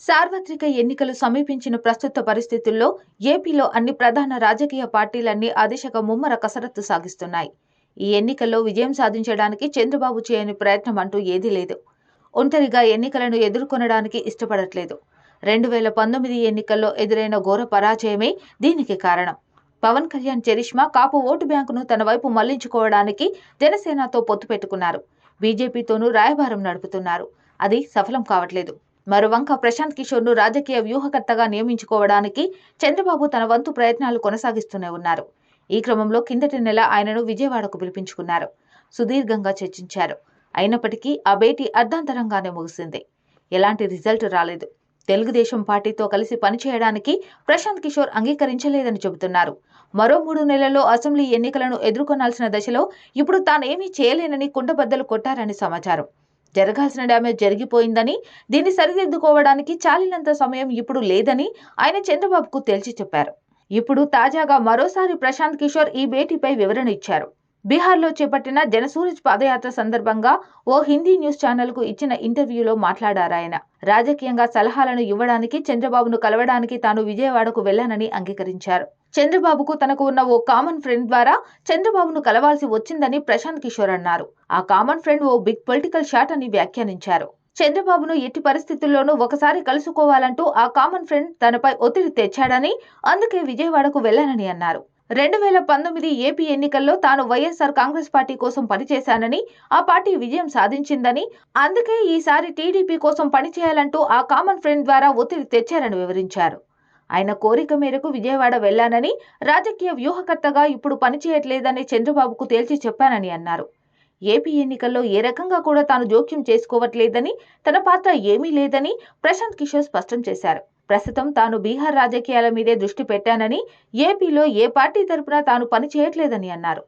సార్వత్రిక ఎన్నికలు సమీపించిన ప్రస్తుత పరిస్థితుల్లో ఏపీలో అన్ని ప్రధాన రాజకీయ పార్టీలన్నీ ఆ దిశగా ముమ్మర కసరత్తు సాగిస్తున్నాయి. ఈ ఎన్నికల్లో విజయం సాధించడానికి చంద్రబాబు చేయని ప్రయత్నం అంటూ ఏదీ లేదు. ఒంటరిగా ఎన్నికలను ఎదుర్కొనడానికి ఇష్టపడట్లేదు. రెండు వేల పంతొమ్మిది ఎన్నికల్లో ఎదురైన ఘోర పరాజయమే దీనికి కారణం. పవన్ కళ్యాణ్ చరిష్మా కాపు ఓటు బ్యాంకును తన వైపు మళ్ళించుకోవడానికి జనసేనతో పొత్తు పెట్టుకున్నారు. బీజేపీతోనూ రాయబారం నడుపుతున్నారు. అది సఫలం కావట్లేదు. మరోవంక ప్రశాంత్ కిషోర్ను రాజకీయ వ్యూహకర్తగా నియమించుకోవడానికి చంద్రబాబు తన వంతు ప్రయత్నాలు కొనసాగిస్తూనే ఉన్నారు. ఈ క్రమంలో కిందటి నెల ఆయనను విజయవాడకు పిలిపించుకున్నారు. సుదీర్ఘంగా చర్చించారు. అయినప్పటికీ ఆ భేటీ అర్ధాంతరంగానే ముగిసింది. ఎలాంటి రిజల్ట్ రాలేదు. తెలుగుదేశం పార్టీతో కలిసి పనిచేయడానికి ప్రశాంత్ కిషోర్ అంగీకరించలేదని చెబుతున్నారు. మరో మూడు నెలల్లో అసెంబ్లీ ఎన్నికలను ఎదుర్కొనాల్సిన దశలో ఇప్పుడు తానేమీ చేయలేనని కుండబద్దలు కొట్టారని సమాచారం. జరగాల్సిన డ్యామేజ్ జరిగిపోయిందని దీన్ని సరిదిద్దుకోవడానికి చాలినంత సమయం ఇప్పుడు లేదని ఆయన చంద్రబాబుకు తేల్చి చెప్పారు. ఇప్పుడు తాజాగా మరోసారి ప్రశాంత్ కిషోర్ ఈ భేటీపై వివరణ ఇచ్చారు. బీహార్లో చేపట్టిన జనసూరజ్ పాదయాత్ర సందర్భంగా ఓ హిందీ న్యూస్ ఛానల్కు ఇచ్చిన ఇంటర్వ్యూలో మాట్లాడారాయన రాజకీయంగా సలహాలను ఇవ్వడానికి చంద్రబాబును కలవడానికి తాను విజయవాడకు వెళ్ళానని అంగీకరించారు. చంద్రబాబుకు తనకు ఉన్న ఓ కామన్ ఫ్రెండ్ ద్వారా చంద్రబాబును కలవాల్సి వచ్చిందని ప్రశాంత్ కిషోర్ అన్నారు. ఆ కామన్ ఫ్రెండ్ ఓ బిగ్ పొలిటికల్ షాట్ అని వ్యాఖ్యానించారు. చంద్రబాబును ఎట్టి పరిస్థితుల్లోనూ ఒకసారి కలుసుకోవాలంటూ ఆ కామన్ ఫ్రెండ్ తనపై ఒత్తిడి తెచ్చాడని అందుకే విజయవాడకు వెళ్ళానని అన్నారు. రెండు వేల పంతొమ్మిది ఏపీ ఎన్నికల్లో తాను వైఎస్ఆర్ కాంగ్రెస్ పార్టీ కోసం పనిచేశానని ఆ పార్టీ విజయం సాధించిందని అందుకే ఈసారి టీడీపీ కోసం పనిచేయాలంటూ ఆ కామన్ ఫ్రెండ్ ద్వారా ఒత్తిడి తెచ్చారని వివరించారు. ఆయన కోరిక మేరకు విజయవాడ వెళ్ళానని రాజకీయ వ్యూహకర్తగా ఇప్పుడు పనిచేయట్లేదని చంద్రబాబుకు తేల్చి చెప్పానని అన్నారు. ఏపీ ఎన్నికల్లో ఏ రకంగా కూడా తాను జోక్యం చేసుకోవట్లేదని తన పాత్ర ఏమీ లేదని ప్రశాంత్ కిషోర్ స్పష్టం చేశారు. ప్రస్తుతం తాను బీహార్ రాజకీయాల మీదే దృష్టి పెట్టానని ఏపీలో ఏ పార్టీ తరపున తాను పని చేయట్లేదని అన్నారు.